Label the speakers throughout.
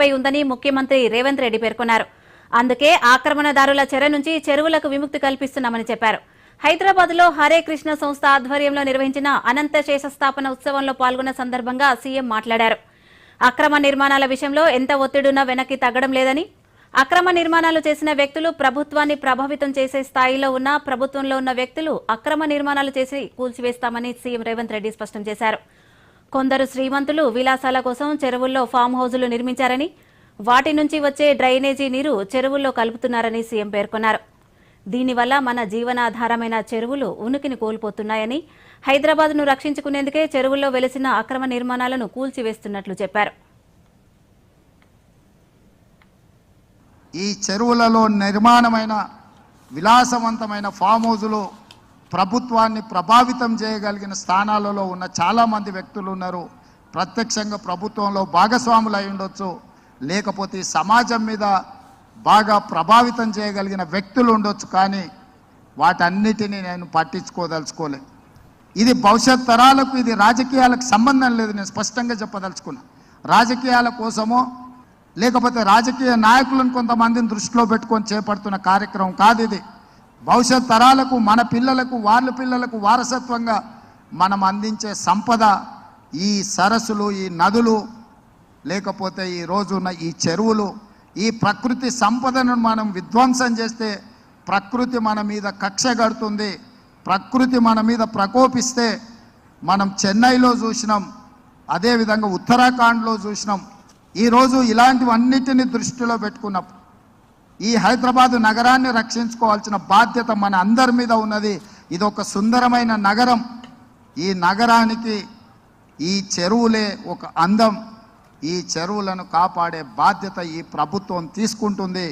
Speaker 1: పై ఉందని ముఖ్యమంత్రి రేవంత్ రెడ్డి పేర్కొన్నారు. అందుకే ఆక్రమణదారుల చెర నుంచి చెరువులకు విముక్తి కల్పిస్తున్నామని చెప్పారు. హైదరాబాద్లో హరే కృష్ణ సంస్థ ఆధ్వర్యంలో నిర్వహించిన అనంత శేషస్థాపన ఉత్సవంలో పాల్గొన్న సందర్భంగా సీఎం మాట్లాడారు. అక్రమ నిర్మాణాల విషయంలో ఎంత ఒత్తిడున్నా వెనక్కి తగ్గడం లేదని అక్రమ నిర్మాణాలు చేసిన వ్యక్తులు ప్రభుత్వాన్ని ప్రభావితం చేసే స్థాయిలో ఉన్న ప్రభుత్వంలో ఉన్న వ్యక్తులు అక్రమ నిర్మాణాలు చేసి కూల్చివేస్తామని సీఎం రేవంత్ రెడ్డి స్పష్టం చేశారు. కొందరు శ్రీమంతులు విలాసాల కోసం చెరువుల్లో ఫామ్ హౌజులు నిర్మించారని వాటి నుంచి వచ్చే డ్రైనేజీ నీరు చెరువుల్లో కలుపుతున్నారని సీఎం పేర్కొన్నారు. దీనివల్ల మన జీవనాధారమైన చెరువులు ఉనికిని కోల్పోతున్నాయని హైదరాబాద్ను రక్షించుకునేందుకే చెరువుల్లో వెలిసిన అక్రమ నిర్మాణాలను కూల్చివేస్తున్నట్లు చెప్పారు.
Speaker 2: ఈ చెరువులలో నిర్మాణమైన విలాసవంతమైన ఫామ్ హౌజులు ప్రభుత్వాన్ని ప్రభావితం చేయగలిగిన స్థానాలలో ఉన్న చాలామంది వ్యక్తులు ఉన్నారు. ప్రత్యక్షంగా ప్రభుత్వంలో భాగస్వాములు అయి ఉండొచ్చు. లేకపోతే సమాజం మీద బాగా ప్రభావితం చేయగలిగిన వ్యక్తులు ఉండొచ్చు కానీ వాటన్నిటినీ నేను పట్టించుకోదలుచుకోలే. ఇది భవిష్యత్ తరాలకు ఇది రాజకీయాలకు సంబంధం లేదు. నేను స్పష్టంగా చెప్పదలుచుకున్నా. రాజకీయాల కోసమో లేకపోతే రాజకీయ నాయకులను కొంతమందిని దృష్టిలో పెట్టుకొని చేపడుతున్న కార్యక్రమం కాదు ఇది. భవిష్యత్ తరాలకు మన పిల్లలకు వాళ్ళ పిల్లలకు వారసత్వంగా మనం అందించే సంపద ఈ సరస్సులు ఈ నదులు లేకపోతే ఈ రోజున్న ఈ చెరువులు ఈ ప్రకృతి సంపదను మనం విధ్వంసం చేస్తే ప్రకృతి మన మీద కక్ష కడుతుంది ప్రకృతి మన మీద ప్రకోపిస్తే మనం చెన్నైలో చూసినాం అదేవిధంగా ఉత్తరాఖండ్లో చూసినాం. ఈరోజు ఇలాంటివన్నిటిని దృష్టిలో పెట్టుకున్నప్పుడు ఈ హైదరాబాద్ నగరాన్ని రక్షించుకోవాల్సిన బాధ్యత మన అందరి మీద ఉన్నది. ఇది ఒక సుందరమైన నగరం. ఈ నగరానికి ఈ చెరువులే ఒక అందం. ఈ చెరువులను కాపాడే బాధ్యత ఈ ప్రభుత్వం తీసుకుంటుంది.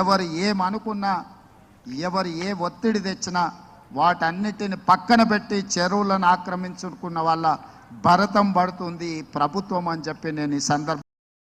Speaker 2: ఎవరు ఏమనుకున్నా ఎవరు ఏ ఒత్తిడి తెచ్చినా వాటన్నిటిని పక్కన పెట్టి చెరువులను ఆక్రమించుకున్న వాళ్ళ భరతం పడుతుంది ఈ ప్రభుత్వం అని చెప్పి నేను ఈ సందర్భం